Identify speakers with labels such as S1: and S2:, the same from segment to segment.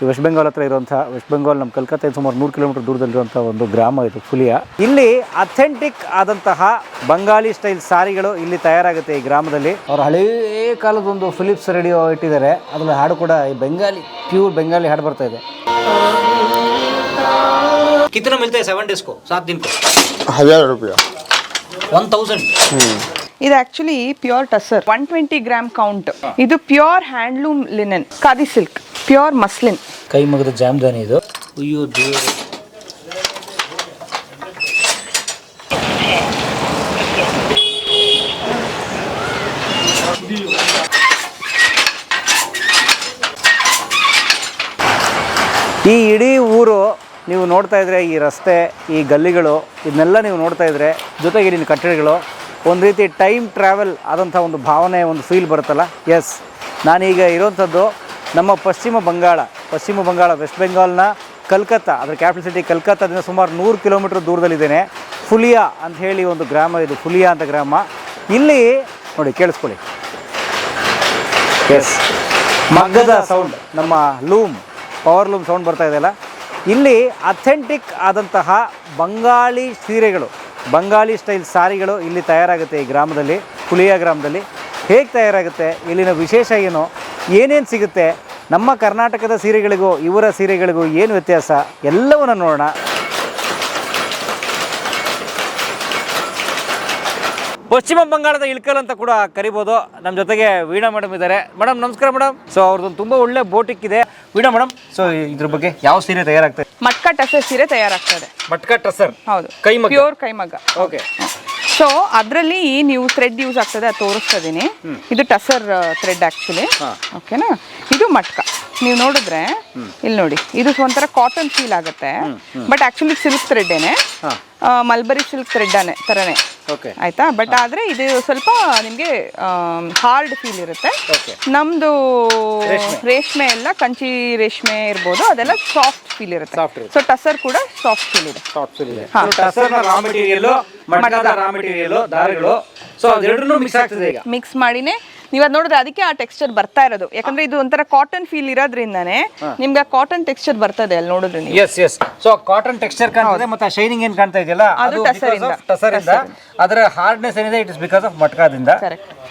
S1: ಈ ವೆಸ್ಟ್ ಬೆಂಗಾಲ್ ಹತ್ರ ಇರುವಂಥ ವೆಸ್ಟ್ ಬೆಂಗಾಲ್ ನಮ್ಮ ಕಲ್ಕತ್ತೆಯಿಂದ ಸುಮಾರು ನೂರು ಕಿಲೋಮೀಟರ್ ದೂರದಲ್ಲಿರುವಂತಹ ಒಂದು ಗ್ರಾಮ ಇದು ಫುಲಿಯಾ ಇಲ್ಲಿ ಅಥೆಂಟಿಕ್ ಆದಂತಹ ಬಂಗಾಳಿ ಸ್ಟೈಲ್ ಸಾರಿಗಳು ಇಲ್ಲಿ ತಯಾರಾಗುತ್ತೆ ಈ ಗ್ರಾಮದಲ್ಲಿ. ಅವ್ರು ಹಳೇ ಕಾಲದ ಒಂದು ಫಿಲಿಪ್ಸ್ ರೇಡಿಯೋ ಇಟ್ಟಿದ್ದಾರೆ. ಅದರಲ್ಲಿ ಹಾಡು ಕೂಡ ಈ ಬೆಂಗಾಲಿ ಪ್ಯೂರ್ ಬೆಂಗಾಲಿ ಹಾಡು ಬರ್ತಾ ಇದೆ.
S2: ಕಿತ್ತನ ಮಿಲ್ತಾ ಸೆವೆನ್ ಡೇಸ್ಕೋ ಸಾತ್ ದಿನ
S3: ಹಜಾರ್ ರೂಪಾಯಿ.
S2: ಒನ್ ತೌಸಂಡ್
S4: ಇದು actually pure tussar one twenty gram count ಇದು pure handloom linen khadi silk pure muslin
S1: ಕೈ ಮಗದ ಜಾಮ್ದಾನಿ ಇದು.
S2: ಅಯ್ಯೋ ದೇವರು.
S1: ಈ ಇಡೀ ಊರು ನೀವು ನೋಡ್ತಾ ಇದ್ರೆ ಈ ರಸ್ತೆ ಈ ಗಲ್ಲಿಗಳು ಇದನ್ನೆಲ್ಲ ನೀವು ನೋಡ್ತಾ ಇದ್ರೆ ಜೊತೆಗೆ ಇಲ್ಲಿನ ಕಟ್ಟಡಗಳು ಒಂದು ರೀತಿ ಟೈಮ್ ಟ್ರಾವೆಲ್ ಆದಂಥ ಒಂದು ಭಾವನೆ, ಒಂದು ಫೀಲ್ ಬರುತ್ತಲ್ಲ? ಎಸ್ ನಾನೀಗ ಇರೋವಂಥದ್ದು ನಮ್ಮ ಪಶ್ಚಿಮ ಬಂಗಾಳ. ಪಶ್ಚಿಮ ಬಂಗಾಳ ವೆಸ್ಟ್ ಬೆಂಗಾಲ್ನ ಕಲ್ಕತ್ತಾ, ಅದರ ಕ್ಯಾಪಿಟಲ್ ಸಿಟಿ ಕಲ್ಕತ್ತಾದಿಂದ ಸುಮಾರು ನೂರು ಕಿಲೋಮೀಟ್ರ್ ದೂರದಲ್ಲಿದ್ದೇನೆ. ಫುಲಿಯಾ ಅಂತ ಹೇಳಿ ಒಂದು ಗ್ರಾಮ ಇದು, ಫುಲಿಯಾ ಅಂತ ಗ್ರಾಮ. ಇಲ್ಲಿ ನೋಡಿ, ಕೇಳಿಸ್ಕೊಳ್ಳಿ. ಎಸ್ ಮಗ್ಗದ ಸೌಂಡ್ ನಮ್ಮ ಲೂಮ್ ಪವರ್ ಲೂಮ್ ಸೌಂಡ್ ಬರ್ತಾ ಇದೆಯಲ್ಲ ಇಲ್ಲಿ ಅಥೆಂಟಿಕ್ ಆದಂತಹ ಬಂಗಾಳಿ ಸೀರೆಗಳು. ಬಂಗಾಳಿ ಸ್ಟೈಲ್ ಸಾರಿಗಳು ಇಲ್ಲಿ ತಯಾರಾಗುತ್ತೆ ಈ ಗ್ರಾಮದಲ್ಲಿ ಕುಳಿಯ ಗ್ರಾಮದಲ್ಲಿ. ಹೇಗೆ ತಯಾರಾಗುತ್ತೆ? ಇಲ್ಲಿನ ವಿಶೇಷ ಏನು? ಏನೇನು ಸಿಗುತ್ತೆ? ನಮ್ಮ ಕರ್ನಾಟಕದ ಸೀರೆಗಳಿಗೂ ಇವರ ಸೀರೆಗಳಿಗೂ ಏನು ವ್ಯತ್ಯಾಸ? ಎಲ್ಲವನ್ನು ನೋಡೋಣ. ಪಶ್ಚಿಮ ಬಂಗಾಳದ ಇಳ್ಕಲ್ ಅಂತ ಕೂಡ ಕರಿಬೋದು. ನಮ್ಮ ಜೊತೆಗೆ ವೀಣಾ ಮೇಡಮ್ ಇದ್ದಾರೆ. ಮೇಡಮ್ ನಮಸ್ಕಾರ ಮೇಡಮ್. ಸೊ ಅವ್ರದ್ದು ತುಂಬ ಒಳ್ಳೆ ಬೋಟಿಕ್ ಇದೆ ವೀಣಾ ಮೇಡಮ್ ಸೊ ಇದ್ರ ಬಗ್ಗೆ ಯಾವ ಸೀರೆ ತಯಾರಾಗ್ತದೆ?
S4: ಮಟ್ಕ ಟಸರ್ ಸೀರೆ ತಯಾರಾಗ್ತದೆ.
S1: ಮಟ್ಕ ಟಸರ್
S4: ಹೌದು.
S1: ಕೈಮಗ್ಗ.
S4: ಪ್ಯೂರ್ ಕೈಮಗ್ಗ
S1: ಓಕೆ
S4: ಸೊ ಅದರಲ್ಲಿ ನೀವು ಥ್ರೆಡ್ ಯೂಸ್ ಆಗ್ತದೆ ಅದು ತೋರಿಸ್ತಾ ಇದೀನಿ. ಇದು ಟಸರ್ ಥ್ರೆಡ್ ಆಕ್ಚುಲಿ ಓಕೆನಾ ಇದು ಮಟ್ಕ. ನೀವು ನೋಡಿದ್ರೆ ಇಲ್ಲಿ ನೋಡಿ ಇದು ಒಂಥರ ಕಾಟನ್ ಫೀಲ್ ಆಗುತ್ತೆ. ಬಟ್ ಆಕ್ಚುಲಿ ಸಿಲ್ಕ್ ಥ್ರೆಡ್ಡೇನೆ ಮಲ್ಬರಿ ಸಿಲ್ಕ್ ಥ್ರೆಡ್ ತರನೇ.
S1: ಓಕೆ
S4: ಆಯ್ತಾ? ಬಟ್ ಆದ್ರೆ ಇದು ಸ್ವಲ್ಪ ನಿಮಗೆ ಹಾರ್ಡ್ ಫೀಲ್ ಇರುತ್ತೆ. ನಮ್ದು ರೇಷ್ಮೆ. ಎಲ್ಲ ಕಂಚಿ ರೇಷ್ಮೆ ಇರ್ಬೋದು ಅದೆಲ್ಲ ಸಾಫ್ಟ್ ಫೀಲ್ ಇರುತ್ತೆ. ಸೊ ಟಸರ್ ಕೂಡ ಸಾಫ್ಟ್ ಫೀಲ್ ಇದೆ.
S1: ಸಾಫ್ಟ್ ಫೀಲ್ ಇದೆ.
S4: ಹಾ.
S1: ರಾ ಮೆಟೀರಿಯಲ್ ಮಟ್ಕದ ರಾ ಮೆಟೀರಿಯಲ್ ದಾರಗಳು. ಸೊ ಅದೆರಡನ್ನೂ ಮಿಕ್ಸ್ ಆಗ್ತದೆ ಈಗ.
S4: ಮಿಕ್ಸ್ ಮಾಡಿನೇ ನೀವು ನೋಡಿದ್ರೆ ಅದಕ್ಕೆ ಆ ಟೆಕ್ಸ್ಚರ್ ಬರ್ತಾ ಇರೋದು. ಯಾಕಂದ್ರೆ ಇದು ಒಂಥರ ಕಾಟನ್ ಫೀಲ್ ಇರೋದ್ರಿಂದಾನೆ ನಿಮ್ಗೆ ಕಾಟನ್ ಟೆಕ್ಸ್ಚರ್ ಬರ್ತದೆ ಅಲ್ಲಿ ನೋಡಿದ್ರೆ ನೀವು.
S1: Yes yes so cotton texture ಕಾಣ್ತದೆ ಮತ್ತೆ ಶೈನಿಂಗ್ ಏನ್ ಕಾಣ್ತಾ ಇದೆಯಲ್ಲ?
S4: ಅದು
S1: ಟಸರಿಂದ ಅದರ ಹಾರ್ಡ್ನೆಸ್ ಏನಿದೆ ಇಟ್ ಇಸ್ ಬಿಕಾಸ್ ಆಫ್ ಮಟ್ಕಾದಿಂದ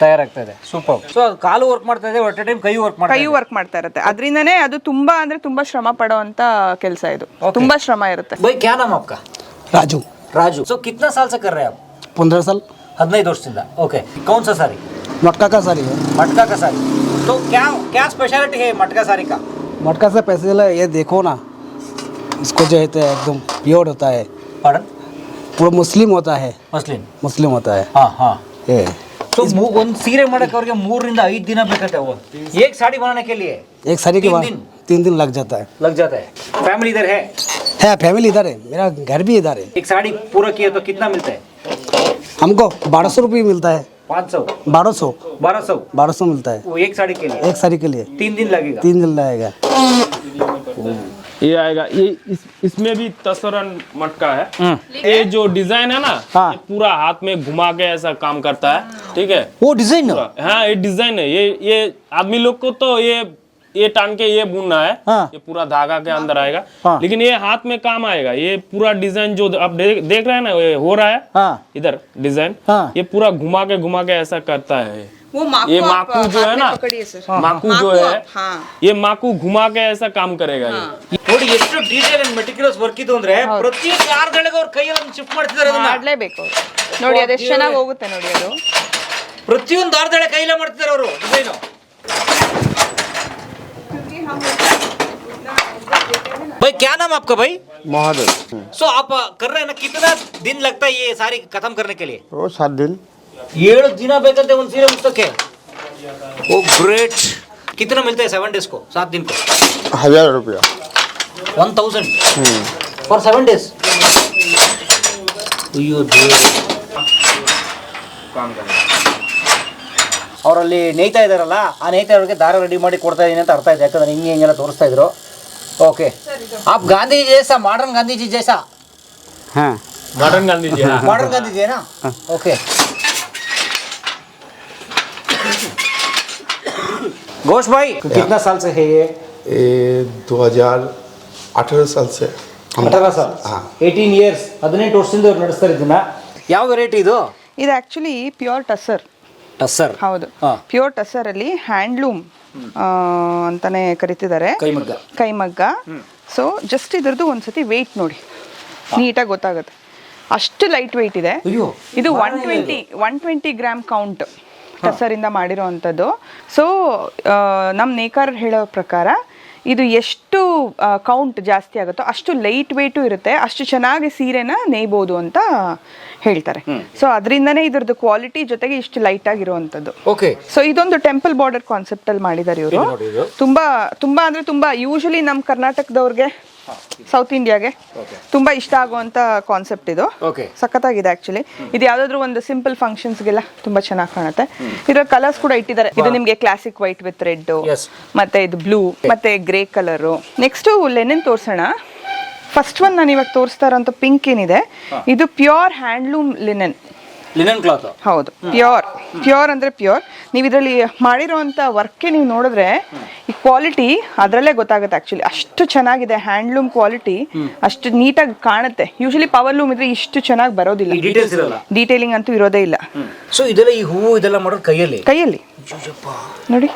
S1: ತಯಾರಾಗ್ತಾ ಇದೆ ಸೂಪರ್ ಸೊ ಕಾಲು ವರ್ಕ್ ಮಾಡ್ತಾ ಇದೆ ಒಟ್ಟೆ ಟೈಮ್ ಕೈ ವರ್ಕ್ ಮಾಡ್ತಾ
S4: ಕೈ ವರ್ಕ್ ಮಾಡ್ತಾ ಇರುತ್ತೆ. ಅದರಿಂದನೇ ಅದು ತುಂಬಾ ಅಂದ್ರೆ ತುಂಬಾ ಶ್ರಮ ಪಡುವಂತ ಕೆಲಸ ಇದು. ತುಂಬಾ ಶ್ರಮ ಇರುತ್ತೆ.
S1: ಬೈ ಕ್ಯಾ ನಾಮ್
S5: ಅಪ್ಪ
S1: ರಾಜು. ರಾಜು. ಸೊ ಕಿತ್ನ ಸಾಲ್ ಸೇ ಕರ್ ರಹೇ ಆಪ್?
S5: 15 साल
S1: 15 ವರ್ಷದಿಂದ. ಓಕೆ ಕೌನ್ ಸಾರಿ?
S5: मटका का साड़ी है
S1: मटका का साड़ी तो क्या क्या स्पेशलिटी है मटका साड़ी का
S5: मटका से पैसे ले ये देखो ना इसको जो है तो एकदम प्योर होता है
S1: पढ़न
S5: पूरा मुस्लिम होता है
S1: ಮುಸ್ಲಿಂ
S5: मुस्लिम होता है
S1: ಹಾ ಹಾ
S5: ये
S1: ಸೊ ಒಂದು ಸೀರೆ ಮಾಡಕ್ಕೆ ಅವ್ರಿಗೆ ಮೂರರಿಂದ ಐದು ದಿನ ಬೇಕಂತೆ ಅವು ಏಕ್ ಸಾಡಿ बनाने के लिए
S5: एक साड़ी के
S1: तीन
S5: बाद
S1: दिन?
S5: तीन दिन लग जाता है
S1: लग जाता है फैमिली इधर है
S5: है फैमिली इधर है मेरा घर भी इधर है
S1: एक साड़ी पूरा किया तो कितना मिलता है
S5: हमको बारह सौ रुपये मिलता है
S1: पाँच सौ।
S5: बारह सौ।
S1: बारह सौ?
S5: बारह सौ मिलता है।
S1: वो एक साड़ी के लिए?
S5: एक साड़ी के लिए।
S1: तीन दिन लगेगा?
S5: तीन दिन लगेगा।
S6: ये आएगा। ये इस, इसमें भी तसरन मटका है। ये जो डिज़ाइन है ना
S1: हाँ।
S6: पूरा हाथ में घुमा के ऐसा काम करता है। ठीक है?
S1: वो डिज़ाइन
S6: हाँ ये डिज़ाइन है। ये ये आदमी लोग को तो ये ये टान के ये बुनना है
S1: हाँ।
S6: ये पूरा धागा के अंदर आएगा
S1: हाँ।
S6: लेकिन ये हाथ में काम आएगा ये पूरा डिजाइन जो आप देख, देख रहे हैं ना ये हो रहा है
S1: हाँ
S6: इधर डिजाइन
S1: हाँ।
S6: ये पूरा घुमा के घुमा के ऐसा करता है
S4: वो
S6: ये माकू जो है ना माकू जो है
S4: हाँ
S6: ये माकू घुमा के ऐसा काम करेगा ये
S1: ನೋಡಿ ಎಷ್ಟು ಡೀಟೇಲ್ ಅಂಡ್ ಮೆಟಿಕ್ಯುಲಸ್ ವರ್ಕ್ ಇದು ಅಂದ್ರೆ ಪ್ರತಿ ಕಾರ್ಗಳಿಗೆ ಅವ್ರ ಕೈಯಲ್ಲಿ ಶಿಫ್ಟ್ ಮಾಡ್ತಿದ್ದಾರೆ ಅದನ್ನ
S4: ಮಾಡ್ಲೇಬೇಕು ಅವ್ರು. ನೋಡಿ ಅದೆಷ್ಟು ಚೆನ್ನಾಗಿ ಹೋಗುತ್ತೆ ನೋಡಿ ಅದು
S1: ಪ್ರತಿಯೊಂದು ದಾರದಳೆ ಕೈಲೇ ಮಾಡ್ತಿದ್ದಾರೆ ಅವರು ಡಿಸೈನು भाई क्या नाम आपका भाई
S3: महादेव
S1: सो आप कर रहे हैं ना कितना दिन लगता है ये सारी खत्म करने के लिए
S3: वो सात दिन
S1: ಏಳು ದಿನ ಬೇಕಂತೆ ಒಂದು ಸೀರೆ ಮುಟ್ಟಕ್ಕೆ ಓ ಗ್ರೇಟ್ कितना मिलता है सेवन डेज को सात दिन को
S3: हजार रुपया
S1: one thousand for seven days ಅಯ್ಯೋ ಅವರಲ್ಲಿ ನೇಯ್ತಾ ಇದ್ದಾರಲ್ಲ ಆ ನೇಯ್ತಾ ಇರೋರಿಗೆ ದಾರ ರೆಡಿ ಮಾಡಿ ಕೊಡ್ತಾ ಇದೀನಿ ಅಂತ ಅರ್ಥ ಇದೆ ಯಾಕಂದ್ರೆ ಹಿಂಗೆ ಹಿಂಗೆಲ್ಲ ತೋರಿಸ್ತಾ ಇದ್ರು ಓಕೆ आप गांधी जी जैसा मॉडर्न गांधी जी जैसा
S5: हाँ
S6: मॉडर्न गांधी जी हाँ।
S1: मॉडर्न गांधी जी है ना ओके घोष भाई कितना साल से है ये
S3: ये 2018 साल से हम
S1: ಅಠರ ಸರ್
S3: हाँ
S1: ಏಯ್ಟೀನ್ ಇಯರ್ಸ್ ಹದಿನೆಂಟು ವರ್ಷದಿಂದ ಅವ್ರು ನಡೆಸ್ತಾರೆ ಇದನ್ನ ಯಾವ ವೆರೈಟಿ ಇದು
S4: ಇದು ಆ್ಯಕ್ಚುಲಿ ಪ್ಯೂರ್ ಟಸರ್
S1: ಟಸ್ಸರ್.
S4: ಹೌದು.
S1: ಪ್ಯೂರ್
S4: ಪ್ಯೂರ್ ಅಲ್ಲಿ ಹ್ಯಾಂಡ್ಲೂಮ್ ಅಂತಾನೆ ಕರಿತಿದ್ದಾರೆ.
S1: ಕೈಮಗ್ಗ.
S4: ಕೈಮಗ್ಗ. ಸೊ ಜಸ್ಟ್ ಇದ್ರದ್ದು ಒಂದ್ಸತಿ ವೆಯ್ಟ್ ನೋಡಿ. ನೀಟಾಗಿ ಗೊತ್ತಾಗುತ್ತೆ. ಅಷ್ಟು ಲೈಟ್ ವೆಯ್ಟ್ ಇದೆ. ಇದು one twenty one twenty gram count ಟಸರಿಂದ ಮಾಡಿರೋ ಅಂಥದ್ದು ಸೊ ನಮ್ಮ ನೇಕಾರರು ಹೇಳೋ ಪ್ರಕಾರ ಇದು ಎಷ್ಟು ಕೌಂಟ್ ಜಾಸ್ತಿ ಆಗುತ್ತೋ ಅಷ್ಟು ಲೈಟ್ ವೇಟು ಇರುತ್ತೆ. ಅಷ್ಟು ಚೆನ್ನಾಗಿ ಸೀರೆನ ನೇಯ್ಬೋದು ಅಂತ ಹೇಳ್ತಾರೆ. ಸೊ ಅದರಿಂದನೇ ಇದ್ರದ್ದು ಕ್ವಾಲಿಟಿ ಜೊತೆಗೆ ಇಷ್ಟು ಲೈಟ್ ಆಗಿರುವಂಥದ್ದು.
S1: ಓಕೆ
S4: ಸೊ ಇದೊಂದು ಟೆಂಪಲ್ ಬಾರ್ಡರ್ ಕಾನ್ಸೆಪ್ಟ್ ಅಲ್ಲಿ ಮಾಡಿದ್ದಾರೆ ಇವರು. ತುಂಬಾ ತುಂಬಾ ಅಂದ್ರೆ ತುಂಬಾ ಯೂಶಲಿ ನಮ್ಮ ಕರ್ನಾಟಕದವ್ರಿಗೆ ಸೌತ್ ಇಂಡಿಯಾಗೆ ತುಂಬಾ ಇಷ್ಟ ಆಗುವಂತ ಕಾನ್ಸೆಪ್ಟ್ ಇದು.
S1: ಸಖತ್
S4: ಸಖತ್ತಾಗಿದೆ ಆಕ್ಚುಲಿ ಇದು ಯಾವ್ದಾದ್ರು ಒಂದು ಸಿಂಪಲ್ ಫಂಕ್ಷನ್ಸ್ ಗೆಲ್ಲ ತುಂಬಾ ಚೆನ್ನಾಗಿ ಕಾಣುತ್ತೆ. ಇದ್ರ ಕಲರ್ಸ್ ಕೂಡ ಇಟ್ಟಿದ್ದಾರೆ. ಇದು ನಿಮಗೆ ಕ್ಲಾಸಿಕ್ ವೈಟ್ ವಿತ್ ರೆಡ್ ಮತ್ತೆ ಇದು ಬ್ಲೂ ಮತ್ತೆ ಗ್ರೇ ಕಲರು ನೆಕ್ಸ್ಟ್ ಲೆನಿನ್ ತೋರ್ಸೋಣ. ಫಸ್ಟ್ ಒನ್ ನಾನು ಇವಾಗ ತೋರಿಸ್ತಾ ಇರೋಂಥ ಪಿಂಕ್ ಏನಿದೆ. ಇದು pure handloom linen
S1: linen cloth
S4: ಹೌದು. ಪ್ಯೂರ್ ಪ್ಯೂರ್ ಅಂದ್ರೆ ಪ್ಯೂರ್ ನೀವು ಇದರಲ್ಲಿ ಮಾಡಿರೋಂಥ ವರ್ಕೆ ನೀವು ನೋಡಿದ್ರೆ ಈ ಕ್ವಾಲಿಟಿ ಅದರಲ್ಲೇ ಗೊತ್ತಾಗುತ್ತೆ ಆಕ್ಚುಲಿ ಅಷ್ಟು ಚೆನ್ನಾಗಿದೆ ಹ್ಯಾಂಡ್ಲೂಮ್ ಕ್ವಾಲಿಟಿ ಅಷ್ಟು ನೀಟಾಗಿ ಕಾಣುತ್ತೆ. ಯೂಶಲಿ ಪವರ್ ಲೂಮ್ ಇದ್ರೆ ಇಷ್ಟು ಚೆನ್ನಾಗಿ ಬರೋದಿಲ್ಲ.
S1: ಡೀಟೇಲ್ಸ್ ಇರಲ್ಲ.
S4: ಡೀಟೇಲಿಂಗ್ ಅಂತೂ ಇರೋದೇ ಇಲ್ಲ.
S1: ಸೊ ಇದೆಲ್ಲ ಈ ಹೂವು ಇದೆಲ್ಲ ಮಾಡೋದು ಕೈಯಲ್ಲಿ?
S4: ಕೈಯಲ್ಲಿ. ನೋಡಿ.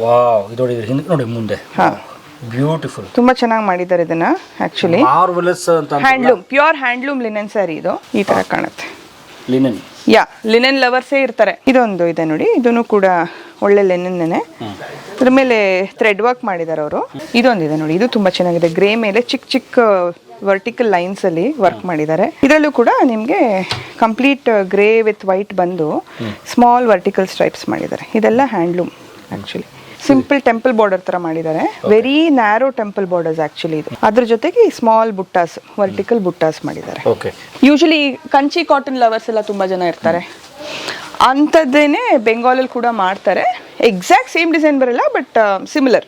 S1: ವಾವ್. ಇದು ನೋಡಿ ಮುಂದೆ.
S4: ಹಾ.
S1: ಬ್ಯೂಟಿಫುಲ್.
S4: ತುಂಬಾ ಚೆನ್ನಾಗಿ ಮಾಡಿದ್ದಾರೆ ಇದನ್ನ ಆಕ್ಚುಲಿ
S1: ಮಾರ್ವೆಲಸ್ ಅಂತ
S4: handloom pure handloom linen saree ಇದು. ಈ ತರ ಕಾಣುತ್ತೆ.
S1: ಲಿನನ್
S4: ಯಾ ಲಿನೆನ್ ಲವರ್ಸೇ ಇರ್ತಾರೆ. ಇದೊಂದು ಇದೆ ನೋಡಿ ಇದನ್ನು ಕೂಡ ಒಳ್ಳೆ ಲೆನೆನ್ನೇ ಇದ್ರ ಮೇಲೆ ಥ್ರೆಡ್ ವರ್ಕ್ ಮಾಡಿದ್ದಾರೆ ಅವರು. ಇದೊಂದು ಇದೆ ನೋಡಿ ಇದು ತುಂಬಾ ಚೆನ್ನಾಗಿದೆ. ಗ್ರೇ ಮೇಲೆ ಚಿಕ್ಕ ಚಿಕ್ಕ ವರ್ಟಿಕಲ್ ಲೈನ್ಸ್ ಅಲ್ಲಿ ವರ್ಕ್ ಮಾಡಿದ್ದಾರೆ. ಇದರಲ್ಲೂ ಕೂಡ ನಿಮಗೆ ಕಂಪ್ಲೀಟ್ ಗ್ರೇ ವಿತ್ ವೈಟ್ ಬಂದು ಸ್ಮಾಲ್ ವರ್ಟಿಕಲ್ ಸ್ಟ್ರೈಪ್ಸ್ ಮಾಡಿದ್ದಾರೆ. ಇದೆಲ್ಲ handloom actually simple temple border ತರ ಮಾಡಿದ್ದಾರೆ. Very narrow temple borders actually ಇದು. ಅದ್ರ ಜೊತೆಗೆ ಸ್ಮಾಲ್ ಬುಟ್ಟಾಸ್ ವರ್ಟಿಕಲ್ ಬುಟ್ಟಾಸ್ ಮಾಡಿದ್ದಾರೆ. ಯೂಶಲಿ ಕಂಚಿ ಕಾಟನ್ ಲವರ್ಸ್ ಎಲ್ಲ ತುಂಬಾ ಜನ ಇರ್ತಾರೆ. ಅಂಥದ್ದೇನೆ ಬೆಂಗಾಲಲ್ಲಿ ಕೂಡ ಮಾಡ್ತಾರೆ. ಎಕ್ಸಾಕ್ಟ್ ಸೇಮ್ ಡಿಸೈನ್ ಬರಲ್ಲ ಬಟ್ ಸಿಮಿಲರ್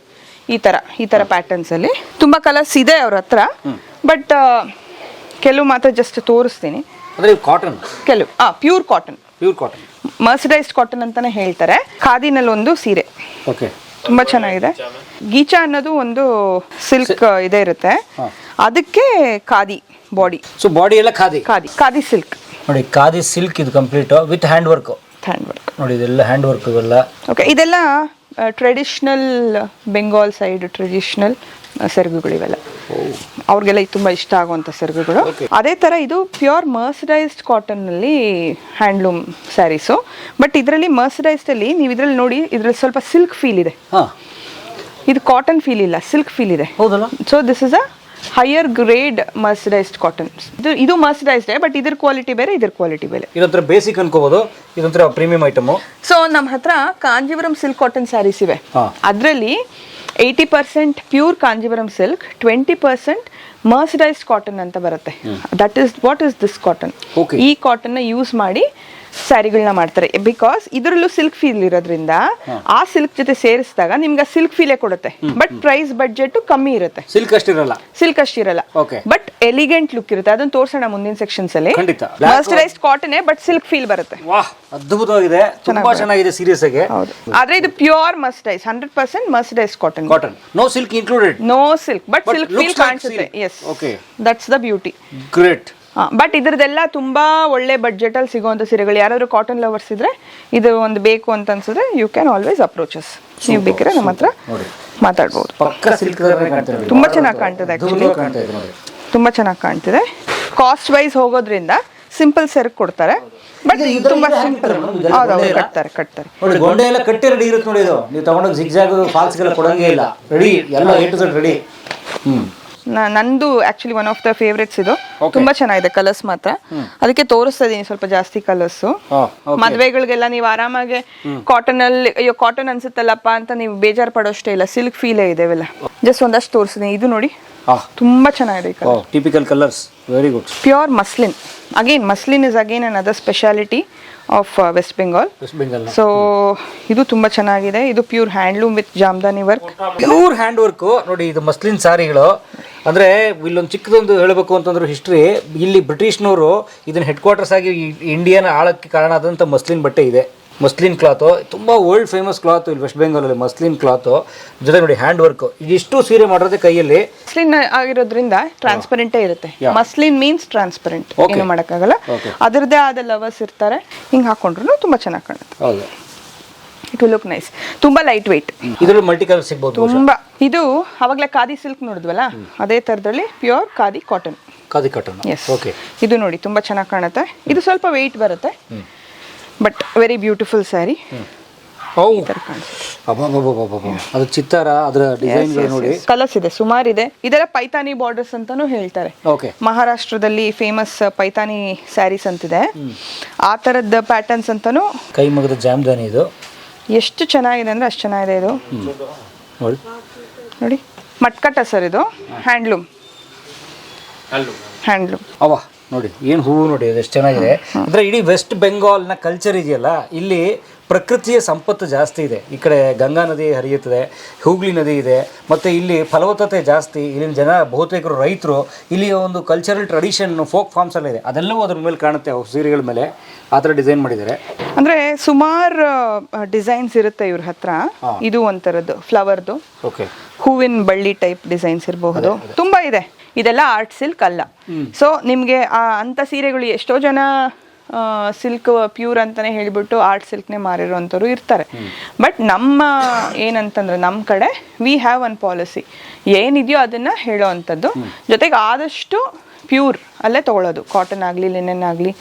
S4: ಈ ತರ ಈ ಥರ ಪ್ಯಾಟರ್ನ್ಸಲ್ಲಿ ತುಂಬಾ ಕಲರ್ಸ್ ಇದೆ ಅವ್ರ ಹತ್ರ ಬಟ್ ಕೆಲವು ಮಾತ್ರ ಜಸ್ಟ್ ತೋರಿಸ್ತೀನಿ.
S1: ಕಾಟನ್
S4: ಕೆಲವು ಹಾಂ pure cotton
S1: pure cotton
S4: mercerised cotton ಅಂತಾನೆ ಹೇಳ್ತಾರೆ. ಖಾದಿನಲ್ಲಿ ಒಂದು ಸೀರೆ.
S1: ಓಕೆ.
S4: ತುಂಬ ಚೆನ್ನಾಗಿದೆ. ಗೀಚಾ ಅನ್ನೋದು ಒಂದು ಸಿಲ್ಕ್ ಇದೆ ಇರುತ್ತೆ. ಅದಕ್ಕೆ ಖಾದಿ ಬಾಡಿ.
S1: ಸೊ ಬಾಡಿ ಎಲ್ಲ ಖಾದಿ?
S4: ಖಾದಿ ಖಾದಿ ಸಿಲ್ಕ್.
S1: ನೋಡಿ ಖಾದಿ ಸಿಲ್ಕ್ ಇದು complete with hand work
S4: hand work
S1: ನೋಡಿ ಇದೆಲ್ಲ ಹ್ಯಾಂಡ್ ವರ್ಕ್ ಇವೆಲ್ಲ.
S4: ಓಕೆ ಇದೆಲ್ಲ ಟ್ರೆಡಿಷ್ನಲ್ ಬೆಂಗಾಲ್ ಸೈಡ್ ಟ್ರೆಡಿಷ್ನಲ್ ಸೆರಗುಗಳಿವೆಲ್ಲ. ಅವ್ರಿಗೆಲ್ಲ ಇದು ತುಂಬಾ ಇಷ್ಟ ಆಗುವಂಥ ಸೆರಗುಗಳು. ಅದೇ ತರ ಇದು ಪ್ಯೂರ್ ಮರ್ಸಡೈಸ್ಡ್ ಕಾಟನ್ನಲ್ಲಿ ಹ್ಯಾಂಡ್ಲೂಮ್ ಸ್ಯಾರೀಸು ಬಟ್ ಇದರಲ್ಲಿ ಮರ್ಸಡೈಸ್ಡಲ್ಲಿ ನೀವು ಇದರಲ್ಲಿ ನೋಡಿ ಇದರಲ್ಲಿ ಸ್ವಲ್ಪ ಸಿಲ್ಕ್ ಫೀಲ್ ಇದೆ.
S1: ಹಾ.
S4: ಇದು ಕಾಟನ್ ಫೀಲ್ ಇಲ್ಲ ಸಿಲ್ಕ್ ಫೀಲ್ ಇದೆ. So this is a higher grade mercerised cotton ಇದು ಇದು ಮರ್ಸಡೈಸ್ಡೇ ಬಟ್ ಇದ್ರ ಕ್ವಾಲಿಟಿ ಬೇರೆ ಇದ್ರ ಕ್ವಾಲಿಟಿ ಬೇರೆ.
S1: ಇದೊಂಥರ ಬೇಸಿಕ್ ಅನ್ಕೋಬಹುದು ಇದೊಂಥರ ಪ್ರೀಮಿಯಂ ಐಟಮ್
S4: ಸೊ ನಮ್ಮ ಹತ್ರ ಕಾಂಜೀವರಂ ಸಿಲ್ಕ್ ಕಾಟನ್ ಸ್ಯಾರೀಸ್ ಇವೆ. ಅದರಲ್ಲಿ eighty percent pure Kanjeevaram silk twenty percent mercerised cotton ಅಂತ ಬರುತ್ತೆ. That is what is this cotton
S1: ಈ
S4: ಈ ಕಾಟನ್ನ ಯೂಸ್ ಮಾಡಿ ಸ್ಯಾರಿಗಳನ್ನ ಮಾಡ್ತಾರೆ. ಬಿಕಾಸ್ ಇದರಲ್ಲೂ ಸಿಲ್ಕ್ ಫೀಲ್ ಇರೋದ್ರಿಂದ ಆ ಸಿಲ್ಕ್ ಜೊತೆ ಸೇರಿಸಿದಾಗ ನಿಮ್ಗೆ ಸಿಲ್ಕ್ ಫೀಲೇ ಕೊಡುತ್ತೆ. ಬಟ್ ಪ್ರೈಸ್ ಬಡ್ಜೆಟ್ ಕಮ್ಮಿ ಇರುತ್ತೆ.
S1: ಸಿಲ್ಕ್ ಅಷ್ಟಿರಲ್ಲ
S4: ಸಿಲ್ಕ್ ಅಷ್ಟಿರಲ್ಲ. ಬಟ್ ಎಲಿಗೆಂಟ್ ಲುಕ್ ಇರುತ್ತೆ. ಅದನ್ನ ತೋರ್ಸೋಣ ಮುಂದಿನ ಸೆಕ್ಷನ್ಸ್ ಅಲ್ಲಿ. Mercerised cotton but silk feel ಬರುತ್ತೆ.
S1: ಅದ್ಭುತವಾಗಿದೆ. ತುಂಬಾ ಚೆನ್ನಾಗಿದೆ. ಸೀರಿಯಸ್ ಆಗಿ.
S4: ಆದ್ರೆ ಇದು pure mercerised hundred percent mercerised
S1: cotton cotton no silk
S4: included no silk
S1: but
S4: silk
S1: feel
S4: ಕಾಣಿಸುತ್ತೆ. Yes
S1: Okay.
S4: That's the beauty
S1: great
S4: but ಇದ್ರದ್ದೆಲ್ಲ ತುಂಬಾ ಒಳ್ಳೆ ಬಡ್ಜೆಟ್ ಅಲ್ಲಿ ಸಿಗುವಂತ ಸೀರೆಗಳು. ಯಾರಾದರೂ ಕಾಟನ್ ಲವರ್ಸ್ ಇದ್ರೆ ಇದು ಒಂದು ಬೇಕು ಅಂತ ಅನ್ಸಿದ್ರೆ ಯು ಕ್ಯಾನ್ ಆಲ್ವೇಸ್ ಅಪ್ರೋಚಸ್ ನೀವು ಬೇಕಿದ್ರೆ ನಮ್ಮ ಹತ್ರ ಮಾತಾಡ್ಬೋದು. ತುಂಬಾ ಚೆನ್ನಾಗಿ ಕಾಣ್ತದೆ
S1: ನೋಡಿ.
S4: ತುಂಬಾ ಚೆನ್ನಾಗಿ ಕಾಣ್ತಿದೆ. ಕಾಸ್ಟ್ ವೈಸ್ ಹೋಗೋದ್ರಿಂದ ಸಿಂಪಲ್ ಸೆರಕ್ ಕೊಡ್ತಾರೆ. ಬಟ್ ತುಂಬಾ ಸಿಂಪಲ್ ಹೌದೌದು ಕಟ್ತಾರೆ ಕಟ್ತಾರೆ.
S1: ನೋಡಿ ಗೊಂಡೆ ಎಲ್ಲ ಕಟ್ಟಿ ರೆಡಿ ಇರುತ್ತೆ ನೋಡಿ ಇದು. ನೀವು ತಗೊಂಡೋಗಿ ಜಿಗ್ಜಾಗ್ ಫಾಲ್ಸ್ಗೆಲ್ಲ ಕೊಡಂಗೇ ಇಲ್ಲ. ರೆಡಿ ಎಲ್ಲ ಏಟ್ ರೆಡಿ ಹ್ಮ್.
S4: ನ- ನಂದು actually one of the favourites ಇದು. ತುಂಬಾ ಚೆನ್ನಾಗಿದೆ ಕಲರ್ಸ್ ಮಾತ್ರ. ಅದಕ್ಕೆ ತೋರಿಸ್ತಾ ಇದೀನಿ ಸ್ವಲ್ಪ ಜಾಸ್ತಿ ಕಲರ್ಸ್
S1: ಹಾ, okay.
S4: ಮದ್ವೆಗಳಿಗೆಲ್ಲ ನೀವು ಆರಾಮಾಗಿ ಕಾಟನ್ ಅಲ್ಲಿ ಅಯ್ಯೋ ಕಾಟನ್ ಅನ್ಸುತ್ತಲ್ಲಪ್ಪ ಅಂತ ನೀವು ಬೇಜಾರು ಪಡೋಷ್ಟೇ ಇಲ್ಲ. ಸಿಲ್ಕ್ ಫೀಲೇ ಇದೆ ಇವೆಲ್ಲ ಜಸ್ಟ್ ಒಂದಷ್ಟು ತೋರಿಸಿದೀನಿ ಇದು ನೋಡಿ. ತುಂಬಾ ಚೆನ್ನಾಗಿದೆ
S1: typical colours very
S4: good pure muslin again muslin is again another speciality of West Bengal
S1: West Bengal
S4: so ಇದು ತುಂಬಾ ಚೆನ್ನಾಗಿದೆ. ಇದು pure handloom with Jamdani work
S1: pure hand work ನೋಡಿ ಇದು ಮಸ್ಲಿನ್ ಸಾರಿಗಳು ಅಂದ್ರೆ ಇಲ್ಲೊಂದು ಚಿಕ್ಕದೊಂದು ಹೇಳಬೇಕು ಅಂತಂದ್ರೆ ಹಿಸ್ಟ್ರಿ ಇಲ್ಲಿ ಬ್ರಿಟಿಷ್ನವರು ಇದನ್ನ ಹೆಡ್ ಕ್ವಾರ್ಟರ್ಸ್ ಆಗಿ ಇಂಡಿಯಾನ ಆಳಕ್ಕೆ ಕಾರಣ ಆದಂತ ಮಸ್ಲಿನ್ ಬಟ್ಟೆ ಇದೆ. ಮಸ್ಲಿನ್ ಕ್ಲಾತು ತುಂಬ ವರ್ಲ್ಡ್ ಫೇಮಸ್ ಕ್ಲಾತ್ ಇಲ್ಲಿ ವೆಸ್ಟ್ ಬೆಂಗಾಲಲ್ಲಿ ಮಸ್ಲಿನ್ ಕ್ಲಾತು. ಜೊತೆ ನೋಡಿ ಹ್ಯಾಂಡ್ ವರ್ಕ್ ಇದಿಷ್ಟು ಸೀರೆ ಮಾಡಿರೋದೆ ಕೈಯಲ್ಲಿ.
S4: ಮಸ್ಲಿನ್ ಆಗಿರೋದ್ರಿಂದ ಟ್ರಾನ್ಸ್ಪರೆಂಟೇ ಇರುತ್ತೆ. Muslin means
S1: transparent.
S4: ಏನು ಮಾಡೋಕ್ಕಾಗಲ್ಲ.
S1: ಅದರದೇ
S4: ಅದರದ್ದೇ ಆದ ಲವರ್ಸ್ ಇರ್ತಾರೆ. ಹಿಂಗೆ ಹಾಕೊಂಡ್ರು ತುಂಬಾ ಚೆನ್ನಾಗಿ ಕಾಣುತ್ತೆ.
S1: ಹೌದು.
S4: ಇಟ್ ಲುಕ್ ನೈಸ್ ತುಂಬಾ ಲೈಟ್ ವೆಯ್ಟ್
S1: ಇದರಲ್ಲಿ ಮಲ್ಟಿ ಕಲರ್ ಸಿಗ್ಬೋದು
S4: ತುಂಬಾ. ಇದು ಅವಾಗಲೇ ಖಾದಿ ಸಿಲ್ಕ್ ನೋಡಿದ್ವಲ್ಲ? ಅದೇ ತರದಲ್ಲಿ pure khadi cotton
S1: khadi cotton
S4: yes
S1: okay
S4: ಇದು ನೋಡಿ ತುಂಬಾ ಚೆನ್ನಾಗಿ ಕಾಣುತ್ತೆ. ಇದು ಸ್ವಲ್ಪ ವೆಯ್ಟ್ ಬರುತ್ತೆ.
S1: But
S4: very beautiful
S1: saree. ಅದು ಚಿತ್ತಾರ ಅದರ ಡಿಸೈನ್ ನೋಡಿ.
S4: ಕಲರ್ಸ್ ಇದೆ ಸುಮಾರಿದೆ ಇದರ ಪೈತಾನಿ ಬಾರ್ಡರ್ಸ್ ಅಂತಾನೂ ಹೇಳ್ತಾರೆ.
S1: ಓಕೆ
S4: ಮಹಾರಾಷ್ಟ್ರದಲ್ಲಿ ಫೇಮಸ್ ಪೈತಾನಿ ಸ್ಯಾರೀಸ್ ಅಂತಿದೆ. ಆ ತರದ ಪ್ಯಾಟರ್ನ್ಸ್ ಅಂತಾನೂ
S1: ಕೈ ಮಗದ ಜಾಮ್ದಾನಿ ಇದು.
S4: ಎಷ್ಟು ಚೆನ್ನಾಗಿದೆ ಅಂದ್ರೆ ಅಷ್ಟು ಚೆನ್ನಾಗಿದೆ ಇದು.
S1: ನೋಡಿ.
S4: ನೋಡಿ. ಮಟ್ಕಟ್ಟ ಸರ್ ಇದು. ಹ್ಯಾಂಡ್ಲೂಮ್ ಹ್ಯಾಂಡ್ಲೂಮ್
S1: ಅವ ನೋಡಿ ಏನು ಹೂವು ನೋಡಿ ಅದು ಎಷ್ಟು ಚೆನ್ನಾಗಿದೆ. ಅಂದರೆ ಇಡೀ ವೆಸ್ಟ್ ಬೆಂಗಾಲ್ನ ಕಲ್ಚರ್ ಇದೆಯಲ್ಲ ಇಲ್ಲಿ ಪ್ರಕೃತಿಯ ಸಂಪತ್ತು ಜಾಸ್ತಿ ಇದೆ. ಈ ಕಡೆ ಗಂಗಾ ನದಿ ಹರಿಯುತ್ತದೆ ಹೂಗ್ಲಿ ನದಿ ಇದೆ ಮತ್ತು ಇಲ್ಲಿ ಫಲವತ್ತತೆ ಜಾಸ್ತಿ ಇಲ್ಲಿನ ಜನ ಬಹುತೇಕರು ರೈತರು ಇಲ್ಲಿಯ ಒಂದು ಕಲ್ಚರಲ್ ಟ್ರೆಡಿಷನ್ ಫೋಕ್ ಫಾರ್ಮ್ಸ್ ಎಲ್ಲ ಇದೆ. ಅದೆಲ್ಲವೂ ಅದ್ರ ಮೇಲೆ ಕಾಣುತ್ತೆ ಅವು ಸೀರೆಗಳ ಮೇಲೆ. ಆ ಥರ ಡಿಸೈನ್ ಮಾಡಿದ್ದಾರೆ.
S4: ಅಂದರೆ ಸುಮಾರು ಡಿಸೈನ್ಸ್ ಇರುತ್ತೆ ಇವ್ರ ಹತ್ರ. ಇದು ಒಂಥರದ್ದು ಫ್ಲವರ್ದು
S1: ಓಕೆ
S4: ಹೂವಿನ ಬಳ್ಳಿ ಟೈಪ್ ಡಿಸೈನ್ಸ್ ಇರಬಹುದು. ತುಂಬ ಇದೆ. ಇದೆಲ್ಲ ಆರ್ಟ್ ಸಿಲ್ಕ್ ಅಲ್ಲ. ಸೊ ನಿಮಗೆ ಅಂತ ಸೀರೆಗಳು ಎಷ್ಟೋ ಜನ ಸಿಲ್ಕ್ ಪ್ಯೂರ್ ಅಂತಾನೆ ಹೇಳಿಬಿಟ್ಟು ಆರ್ಟ್ ಸಿಲ್ಕ್ನೇ ಮಾರಿರೋಂಥವ್ರು ಇರ್ತಾರೆ. ಬಟ್ ನಮ್ಮ ಏನಂತಂದ್ರೆ ನಮ್ಮ ಕಡೆ ವಿ ಹ್ಯಾವ್ ಒನ್ ಪಾಲಿಸಿ ಏನಿದೆಯೋ ಅದನ್ನ ಹೇಳೋ ಅಂಥದ್ದು ಜೊತೆಗೆ ಆದಷ್ಟು ಪ್ಯೂರ್ ಅಲ್ಲೇ ತಗೊಳ್ಳೋದು ಕಾಟನ್ ಆಗಲಿ ಲಿನೆನ್ ಆಗಲಿ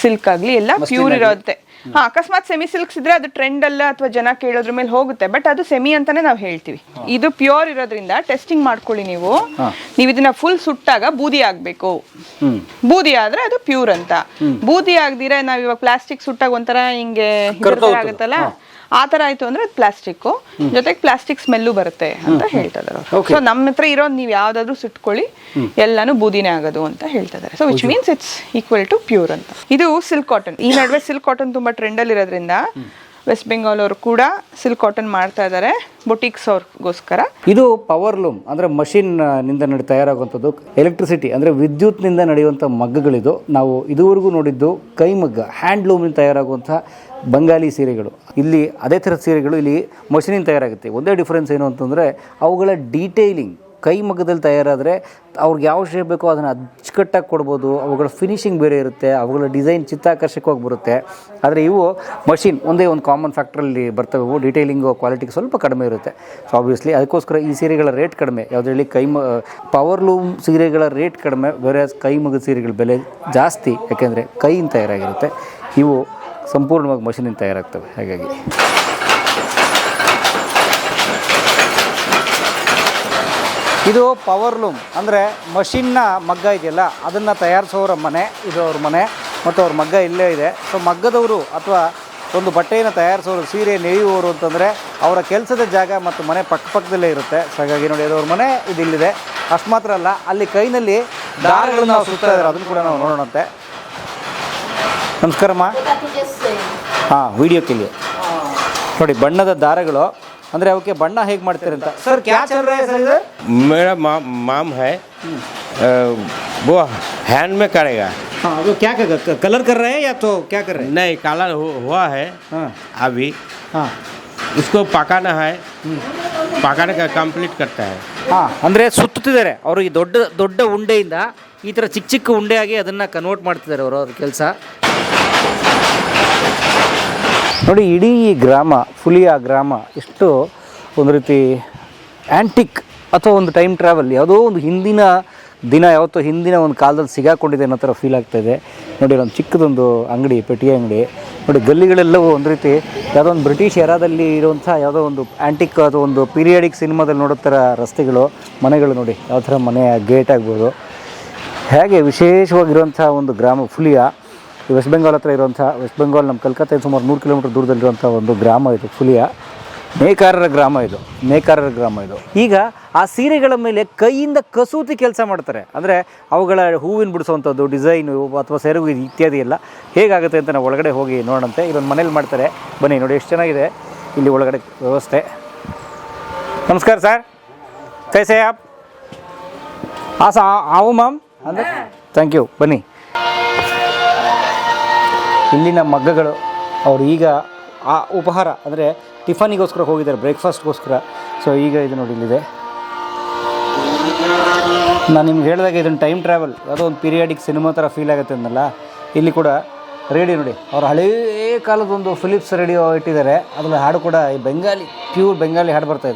S4: ಸಿಲ್ಕ್ ಆಗಲಿ ಎಲ್ಲ ಪ್ಯೂರ್ ಇರುತ್ತೆ ಹಾ ಅಕಸ್ಮಾತ್ ಸೆಮಿ ಸಿಲ್ಕ್ಸ್ ಇದ್ರೆ ಅದು ಟ್ರೆಂಡ್ ಅಲ್ಲ ಅಥವಾ ಜನ ಕೇಳೋದ್ರ ಮೇಲೆ ಹೋಗುತ್ತೆ ಬಟ್ ಅದು ಸೆಮಿ ಅಂತಾನೆ ನಾವು ಹೇಳ್ತೀವಿ. ಇದು ಪ್ಯೂರ್ ಇರೋದ್ರಿಂದ ಟೆಸ್ಟಿಂಗ್ ಮಾಡ್ಕೊಳ್ಳಿ ನೀವು. ನೀವು ಇದನ್ನ ಫುಲ್ ಸುಟ್ಟಾಗ ಬೂದಿ ಆಗ್ಬೇಕು. ಬೂದಿ ಆದ್ರೆ ಅದು ಪ್ಯೂರ್ ಅಂತ. ಬೂದಿ ಆಗದಿರ ನಾವ್ ಇವಾಗ ಪ್ಲಾಸ್ಟಿಕ್ ಸುಟ್ಟಾಗ ಒಂಥರ ಹಿಂಗೆ ಆಗುತ್ತಲ್ಲ? ಆ ತರ ಆಯ್ತು ಅಂದ್ರೆ ಅದು ಪ್ಲಾಸ್ಟಿಕ್ ಜೊತೆಗೆ ಪ್ಲಾಸ್ಟಿಕ್ ಸ್ಮೆಲ್ಲು ಬರುತ್ತೆ ಅಂತ ಹೇಳ್ತಾ ಇದಾರೆ ಸೊ ನಮ್ಮ ಹತ್ರ ಇರೋ ನೀವು ಯಾವ್ದಾದ್ರು ಸುಟ್ಕೊಳ್ಳಿ. ಎಲ್ಲಾನು ಬೂದಿನೇ ಆಗೋದು ಅಂತ ಹೇಳ್ತಾ so which means it's equal to pure ಅಂತ. ಇದು ಸಿಲ್ಕ್ ಕಾಟನ್ ಈ ನಡುವೆ ಸಿಲ್ಕ್ ಕಾಟನ್ ತುಂಬಾ ಟ್ರೆಂಡ್ ಅಲ್ಲಿ ಇರೋದ್ರಿಂದ ವೆಸ್ಟ್ ಬೆಂಗಾಲ್ ಅವರು ಕೂಡ ಸಿಲ್ಕ್ ಕಾಟನ್ ಮಾಡ್ತಾ ಇದ್ದಾರೆ ಬುಟಿಕ್ಸ್ ಅವ್ರಿಗೋಸ್ಕರ.
S1: ಇದು ಪವರ್ ಲೂಮ್ ಅಂದ್ರೆ ಮಷಿನ್ನಿಂದ ತಯಾರಾಗುವಂಥದ್ದು. ಎಲೆಕ್ಟ್ರಿಸಿಟಿ ಅಂದ್ರೆ ವಿದ್ಯುತ್ನಿಂದ ನಡೆಯುವಂಥ ಮಗ್ಗಗಳಿದು. ನಾವು ಇದುವರೆಗೂ ನೋಡಿದ್ದು ಕೈ ಮಗ್ಗ ಹ್ಯಾಂಡ್ ಲೂಮ್ನಿಂದ ತಯಾರಾಗುವಂತಹ ಬಂಗಾಲಿ ಸೀರೆಗಳು. ಇಲ್ಲಿ ಅದೇ ಥರದ ಸೀರೆಗಳು ಇಲ್ಲಿ ಮಷಿನಿಂದ ತಯಾರಾಗುತ್ತೆ. ಒಂದೇ ಡಿಫ್ರೆನ್ಸ್ ಏನು ಅಂತಂದರೆ ಅವುಗಳ ಡೀಟೇಲಿಂಗ್ ಕೈ ಮಗ್ಗದಲ್ಲಿ ತಯಾರಾದರೆ ಅವ್ರಿಗೆ ಯಾವ ಶೇಪ್ ಬೇಕೋ ಅದನ್ನು ಅಚ್ಚುಕಟ್ಟಾಗಿ ಕೊಡ್ಬೋದು, ಅವುಗಳ ಫಿನಿಶಿಂಗ್ ಬೇರೆ ಇರುತ್ತೆ, ಅವುಗಳ ಡಿಸೈನ್ ಚಿತ್ತಾಕರ್ಷಕವಾಗಿ ಬರುತ್ತೆ ಆದರೆ ಇವು ಮಷಿನ್ ಒಂದೇ ಒಂದು ಕಾಮನ್ ಫ್ಯಾಕ್ಟ್ರಲ್ಲಿ ಬರ್ತವೆ, ಇವು ಡೀಟೇಲಿಂಗು ಕ್ವಾಲಿಟಿಗೆ ಸ್ವಲ್ಪ ಕಡಿಮೆ ಇರುತ್ತೆ. ಸೊ ಆಬ್ವಿಯಸ್ಲಿ ಅದಕ್ಕೋಸ್ಕರ ಈ ಸೀರೆಗಳ ರೇಟ್ ಕಡಿಮೆ. ಯಾವುದರಲ್ಲಿ ಕೈ ಮ ಪವರ್ ಲೂಮ್ ಸೀರೆಗಳ ರೇಟ್ ಕಡಿಮೆ ಬೇರೆ ಕೈ ಮಗದ ಸೀರೆಗಳ ಬೆಲೆ ಜಾಸ್ತಿ, ಯಾಕೆಂದರೆ ಕೈಯಿಂದ ತಯಾರಾಗಿರುತ್ತೆ. ಇವು ಸಂಪೂರ್ಣವಾಗಿ ಮಷಿನಿಂದ ತಯಾರಾಗ್ತವೆ. ಹಾಗಾಗಿ. ಇದು ಪವರ್ ಲೂಮ್ ಅಂದರೆ ಮಷಿನ್ನ ಮಗ್ಗ ಇದೆಯಲ್ಲ ಅದನ್ನು ತಯಾರಿಸೋರ ಮನೆ ಇದು ಅವ್ರ ಮನೆ ಮತ್ತು ಅವ್ರ ಮಗ್ಗ ಇಲ್ಲೇ ಇದೆ. ಸೊ ಮಗ್ಗದವರು ಅಥವಾ ಒಂದು ಬಟ್ಟೆಯನ್ನು ತಯಾರಿಸೋರು ಸೀರೆ ನೇಯುವವರು ಅಂತಂದರೆ ಅವರ ಕೆಲಸದ ಜಾಗ ಮತ್ತು ಮನೆ ಪಕ್ಕಪಕ್ಕದಲ್ಲೇ ಇರುತ್ತೆ. ಸೊ ಹಾಗಾಗಿ ನೋಡಿ ಅದು ಅವ್ರ ಮನೆ ಇದು ಇಲ್ಲಿದೆ. ಅಷ್ಟು ಮಾತ್ರ ಅಲ್ಲ ಅಲ್ಲಿ ಕೈನಲ್ಲಿ ದಾರಗಳನ್ನು ನಾವು ಸುತ್ತಾ ಇದ್ದಾರೆ ಅದನ್ನು ಕೂಡ ನಾವು ನೋಡೋಣಂತೆ. ನಮಸ್ಕಾರಮ್ಮ. ಹಾಂ ವಿಡಿಯೋ ಕೇಳಿ. ನೋಡಿ ಬಣ್ಣದ ದಾರಗಳು ಅಂದ್ರೆ ಅವಕ್ಕೆ ಬಣ್ಣ ಹೇಗೆ ಮಾಡ್ತೀರಂತ ಸರ್ ಕ್ಯಾ ಚಲ್ ರಹಾ ಹೈ. ಸರ್ ಇಧರ್
S7: मेरा माम
S1: ಅದು ಕ್ಯಾ ಕಲರ್ ಕರ್ ಯಾ ತೋ ಕ್ಯಾ ಕರ್ ನೈ
S7: नहीं काला हु, हुआ है
S1: ಹಾಂ
S7: अभी
S1: ಹಾಂ.
S7: उसको पकाना ಹೈ पकाने का कंप्लीट
S1: ಹಾಂ. ಅಂದರೆ ಸುತ್ತುತ್ತಿದ್ದಾರೆ. ಅವರು ಈ ದೊಡ್ಡ ದೊಡ್ಡ ಉಂಡೆಯಿಂದ ಈ ಥರ ಚಿಕ್ಕ ಚಿಕ್ಕ ಉಂಡೆ ಆಗಿ ಅದನ್ನು ಕನ್ವರ್ಟ್ ಮಾಡ್ತಿದ್ದಾರೆ ಅವರು ಅವ್ರ ಕೆಲಸ. ನೋಡಿ, ಇಡೀ ಈ ಗ್ರಾಮ, ಫುಲಿಯಾ ಗ್ರಾಮ, ಎಷ್ಟು ಒಂದು ರೀತಿ ಆ್ಯಂಟಿಕ್ ಅಥವಾ ಒಂದು ಟೈಮ್ ಟ್ರಾವೆಲ್ ಯಾವುದೋ ಒಂದು ಹಿಂದಿನ ದಿನ, ಯಾವತ್ತೋ ಹಿಂದಿನ ಒಂದು ಕಾಲದಲ್ಲಿ ಸಿಗಾಕೊಂಡಿದೆ ಅನ್ನೋ ಥರ ಫೀಲ್ ಆಗ್ತಾ ಇದೆ. ನೋಡಿ, ಒಂದು ಚಿಕ್ಕದೊಂದು ಅಂಗಡಿ, ಪೆಟ್ಟಿಗೆ ಅಂಗಡಿ. ನೋಡಿ, ಗಲ್ಲಿಗಳೆಲ್ಲವೂ ಒಂದು ರೀತಿ ಯಾವುದೋ ಒಂದು ಬ್ರಿಟಿಷ್ ಎರಾದಲ್ಲಿ ಇರುವಂಥ ಯಾವುದೋ ಒಂದು ಆ್ಯಂಟಿಕ್ ಅಥವಾ ಒಂದು ಪೀರಿಯಾಡಿಕ್ ಸಿನಿಮಾದಲ್ಲಿ ನೋಡೋ ಥರ ರಸ್ತೆಗಳು, ಮನೆಗಳು ನೋಡಿ, ಯಾವ ಥರ ಮನೆಯ ಗೇಟ್ ಆಗ್ಬೋದು. ಹೇಗೆ ವಿಶೇಷವಾಗಿರುವಂಥ ಒಂದು ಗ್ರಾಮ, ಫುಲಿಯ ವೆಸ್ಟ್ ಬೆಂಗಾಲ್ ಹತ್ರ ಇರುವಂಥ ವೆಸ್ಟ್ ಬೆಂಗಾಲ್ ನಮ್ಮ ಕಲ್ಕತ್ತೆಯಿಂದ ಸುಮಾರು ನೂರು ಕಿಲೋಮೀಟರ್ ದೂರದಲ್ಲಿರುವಂಥ ಒಂದು ಗ್ರಾಮ ಇದು ಫುಲಿಯ ನೇಕಾರರ ಗ್ರಾಮ ಇದು ನೇಕಾರರ ಗ್ರಾಮ ಇದು. ಈಗ ಆ ಸೀರೆಗಳ ಮೇಲೆ ಕೈಯಿಂದ ಕಸೂತಿ ಕೆಲಸ ಮಾಡ್ತಾರೆ. ಅಂದರೆ ಅವುಗಳ ಹೂವಿನ ಬಿಡಿಸುವಂಥದ್ದು ಡಿಸೈನು ಅಥವಾ ಸೆರಗು ಇತ್ಯಾದಿ ಎಲ್ಲ ಹೇಗಾಗುತ್ತೆ ಅಂತ ನಾವು ಒಳಗಡೆ ಹೋಗಿ ನೋಡೋಣಂತೆ. ಇದೊಂದು ಮನೇಲಿ ಮಾಡ್ತಾರೆ. ಬನ್ನಿ ನೋಡಿ ಎಷ್ಟು ಚೆನ್ನಾಗಿದೆ ಇಲ್ಲಿ ಒಳಗಡೆ ವ್ಯವಸ್ಥೆ. ನಮಸ್ಕಾರ ಸರ್. ಕೈಸೆ ಆಪ್. ಹಾಂ ಸಾ ಆವು ಮ್ಯಾಮ್? ಅಂದರೆ ಥ್ಯಾಂಕ್ ಯು ಬನ್ನಿ. ಇಲ್ಲಿನ ಮಗ್ಗಗಳು ಅವರು ಈಗ ಆ ಉಪಹಾರ, ಅಂದರೆ ಟಿಫನಿಗೋಸ್ಕರ ಹೋಗಿದ್ದಾರೆ, ಬ್ರೇಕ್ಫಾಸ್ಟ್ಗೋಸ್ಕರ. ಸೊ ಈಗ ಇದು ನೋಡಿ ಇಲ್ಲಿದೆ. ನಾನು ನಿಮ್ಗೆ ಹೇಳಿದಾಗ ಇದನ್ನು ಟೈಮ್ ಟ್ರಾವೆಲ್ ಯಾವುದೋ ಒಂದು ಪೀರಿಯಾಡಿಕ್ ಸಿನಿಮಾ ಥರ ಫೀಲ್ ಆಗುತ್ತೆ ಅಂದಲ್ಲ ಇಲ್ಲಿ ಕೂಡ ರೇಡಿಯೋ ನೋಡಿ, ಅವ್ರು ಹಳೇ ಕಾಲದೊಂದು ಫಿಲಿಪ್ಸ್ ರೇಡಿಯೋ ಇಟ್ಟಿದ್ದಾರೆ. ಅದರಲ್ಲಿ ಹಾಡು ಕೂಡ ಈ ಬೆಂಗಾಲಿ ಪ್ಯೂರ್ ಬೆಂಗಾಲಿ ಹಾಡು ಬರ್ತಾ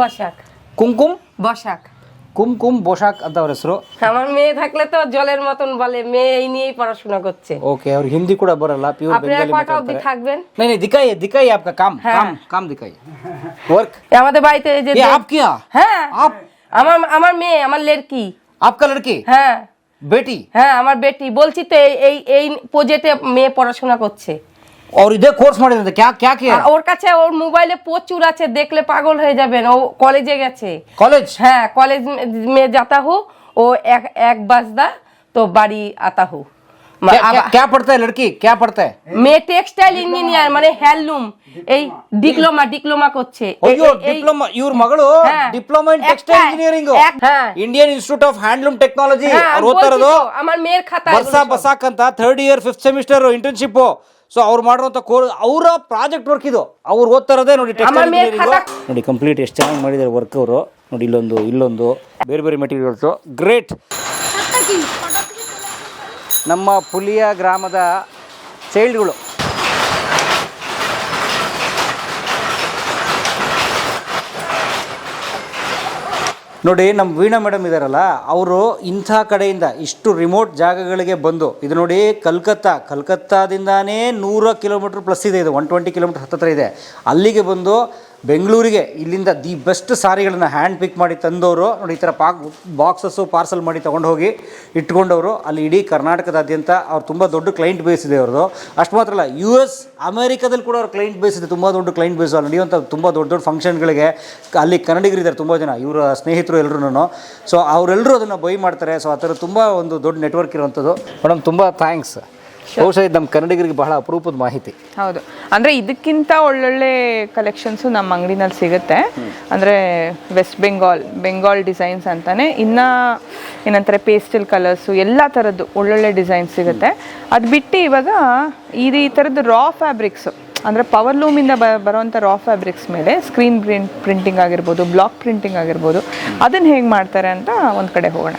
S1: বসাক।
S8: কুমকুম? বসাক।
S1: কুমকুম
S8: বসাক আমার মেয়ে থাকলে তো জলের মতন বলে মেয়ে এই নিয়েই পড়াশোনা করছে।
S1: ওকে আর হিন্দি কোড়া বড়
S8: লা
S1: পিওর
S8: বেঙ্গলি অবধি থাকবেন? আমাদের বাড়িতে যে হ্যাঁ। আমার আমার মেয়ে আমার লড়কি হ্যাঁ।
S1: বেটি?
S8: হ্যাঁ আমার বেটি। বলছি তো এই এই প্রজেক্টে মেয়ে পড়াশোনা করছে।
S1: और इधर कोर्स ಮಾಡಿದ್ರೆ क्या क्या किया
S8: আর ওর কাছে ওর মোবাইলে প্রচুর আছে দেখলে পাগল হয়ে যাবেন ও কলেজে গেছে
S1: कॉलेज
S8: হ্যাঁ কলেজ में जाता हूँ ও এক এক বাজদা তো বাড়ি আতা হूँ
S1: क्या, क्या, क्या पढ़ता है लड़की क्या पढ़ता है
S8: মেয়ে টেক্সটাইল ইঞ্জিনিয়ার মানে হ্যান্ডলুম এই ডিপ্লোমা ডিপ্লোমা করছে
S1: ಅಯ್ಯೋ
S8: এই- এই-
S1: ಡಿಪ್ಲೊಮಾ ಇವ್ರ ಮಗಳು
S8: হ্যাঁ।
S1: ಡಿಪ್ಲೊಮಾ ಇನ್
S8: একটা-
S1: ಟೆಕ್ಸ್ಟೈಲ್ ಇಂಜಿನಿಯರಿಂಗ್
S8: এক- হ্যাঁ।
S1: Indian Institute of Handloom Technology
S8: হ্যাঁ,
S1: ಅವ್ರು ಓದ್ತಾ
S8: বলছি
S1: ಇರೋದು
S8: তো, আমার মেয়ের খাতা
S1: ಬರ್ಸಾ ಬಸಾಕ್ ಅಂತ third year fifth semester internship so ಅವ್ರು ಮಾಡುವಂಥ ಕೋರ್ ಅವರ ಪ್ರಾಜೆಕ್ಟ್ ವರ್ಕ್ ಇದು. ಅವ್ರು ಓದ್ತಾ ಇರೋದೇ ನೋಡಿ ನೋಡಿ ಕಂಪ್ಲೀಟ್ ಎಷ್ಟು ಚೆನ್ನಾಗಿ ಮಾಡಿದ್ದಾರೆ ವರ್ಕ್ ಅವರು. ನೋಡಿ ಇಲ್ಲೊಂದು ಇಲ್ಲೊಂದು ಬೇರೆ ಬೇರೆ ಮೆಟೀರಿಯಲ್ಸು ಗ್ರೇಟ್ ನಮ್ಮ ಪುಲಿಯ ಗ್ರಾಮದ ಚೈಲ್ಡ್ಗಳು. ನೋಡಿ ನಮ್ಮ ವೀಣಾ ಮೇಡಮ್ ಇದ್ದಾರಲ್ಲ ಅವರು ಇಂಥ ಕಡೆಯಿಂದ ಇಷ್ಟು ರಿಮೋಟ್ ಜಾಗಗಳಿಗೆ ಬಂದು, ಇದು ನೋಡಿ ಕಲ್ಕತ್ತಾ, ಕಲ್ಕತ್ತಾದಿಂದಾನೇ ನೂರ ಕಿಲೋಮೀಟ್ರ್ ಪ್ಲಸ್ ಇದೆ ಇದು ಒನ್ ಟ್ವೆಂಟಿ ಕಿಲೋಮೀಟ್ರ್ ಹತ್ತತ್ರ ಇದೆ. ಅಲ್ಲಿಗೆ ಬಂದು ಬೆಂಗಳೂರಿಗೆ ಇಲ್ಲಿಂದ ದಿ ಬೆಸ್ಟ್ ಸಾರಿಗಳನ್ನು ಹ್ಯಾಂಡ್ ಪಿಕ್ ಮಾಡಿ ತಂದವರು. ನೋಡಿ, ಈ ಥರ ಪಾಕ್ ಬಾಕ್ಸಸ್ಸು ಪಾರ್ಸಲ್ ಮಾಡಿ ತೊಗೊಂಡು ಹೋಗಿ ಇಟ್ಕೊಂಡವರು. ಅಲ್ಲಿ ಇಡೀ ಕರ್ನಾಟಕದಾದ್ಯಂತ ಅವ್ರು ತುಂಬ ದೊಡ್ಡ ಕ್ಲೈಂಟ್ ಬೇಸ್ ಇದೆ ಅವ್ರದ್ದು ಅಷ್ಟು ಮಾತ್ರ ಅಲ್ಲ ಯು ಎಸ್ ಅಮೇರಿಕಾದಲ್ಲಿ ಕೂಡ ಅವ್ರ ಕ್ಲೈಂಟ್ ಬೇಸ್ ಇದೆ. ತುಂಬ ದೊಡ್ಡ ಕ್ಲೈಂಟ್ ಬೇಸ್ ಅಲ್ಲಿ ನಡೆಯುವಂಥ ತುಂಬ ದೊಡ್ಡ ದೊಡ್ಡ ಫಂಕ್ಷನ್ಗಳಿಗೆ ಅಲ್ಲಿ ಕನ್ನಡಿಗರಿದ್ದಾರೆ ತುಂಬ ಜನ, ಇವರ ಸ್ನೇಹಿತರು ಎಲ್ಲರೂ ಸೊ ಅವರೆಲ್ಲರೂ ಅದನ್ನು ಬೈ ಮಾಡ್ತಾರೆ. ಸೊ ಆ ಥರ ತುಂಬ ಒಂದು ದೊಡ್ಡ ನೆಟ್ವರ್ಕ್ ಇರುವಂಥದ್ದು. ಮೇಡಮ್ ತುಂಬ ಥ್ಯಾಂಕ್ಸ್ ಬಹುಶಃ ಇದು ನಮ್ಮ ಕನ್ನಡಿಗರಿಗೆ ಬಹಳ ಅಪರೂಪದ ಮಾಹಿತಿ.
S4: ಹೌದು. ಅಂದ್ರೆ ಇದಕ್ಕಿಂತ ಒಳ್ಳೊಳ್ಳೆ ಕಲೆಕ್ಷನ್ಸು ನಮ್ಮ ಅಂಗಡಿನಲ್ಲಿ ಸಿಗುತ್ತೆ. ಅಂದ್ರೆ ವೆಸ್ಟ್ ಬೆಂಗಾಲ್ ಬೆಂಗಾಲ್ ಡಿಸೈನ್ಸ್ ಅಂತಾನೆ. ಇನ್ನ ಏನಂತಾರೆ ಪೇಸ್ಟಲ್ ಕಲರ್ಸು ಎಲ್ಲ ಥರದ್ದು ಒಳ್ಳೊಳ್ಳೆ ಡಿಸೈನ್ ಸಿಗುತ್ತೆ. ಅದು ಬಿಟ್ಟು ಇವಾಗ ಇದು ಈ ಥರದ್ದು ರಾ ಫ್ಯಾಬ್ರಿಕ್ಸ್ ಅಂದರೆ ಪವರ್ ಲೂಮಿಂದ ಬ ಬರುವಂಥ ರಾ ಫ್ಯಾಬ್ರಿಕ್ಸ್ ಮೇಲೆ ಸ್ಕ್ರೀನ್ ಪ್ರಿಂಟ್ ಪ್ರಿಂಟಿಂಗ್ ಆಗಿರ್ಬೋದು ಬ್ಲಾಕ್ ಪ್ರಿಂಟಿಂಗ್ ಆಗಿರ್ಬೋದು ಅದನ್ನು ಹೇಗೆ ಮಾಡ್ತಾರೆ ಅಂತ ಒಂದು ಕಡೆ ಹೋಗೋಣ.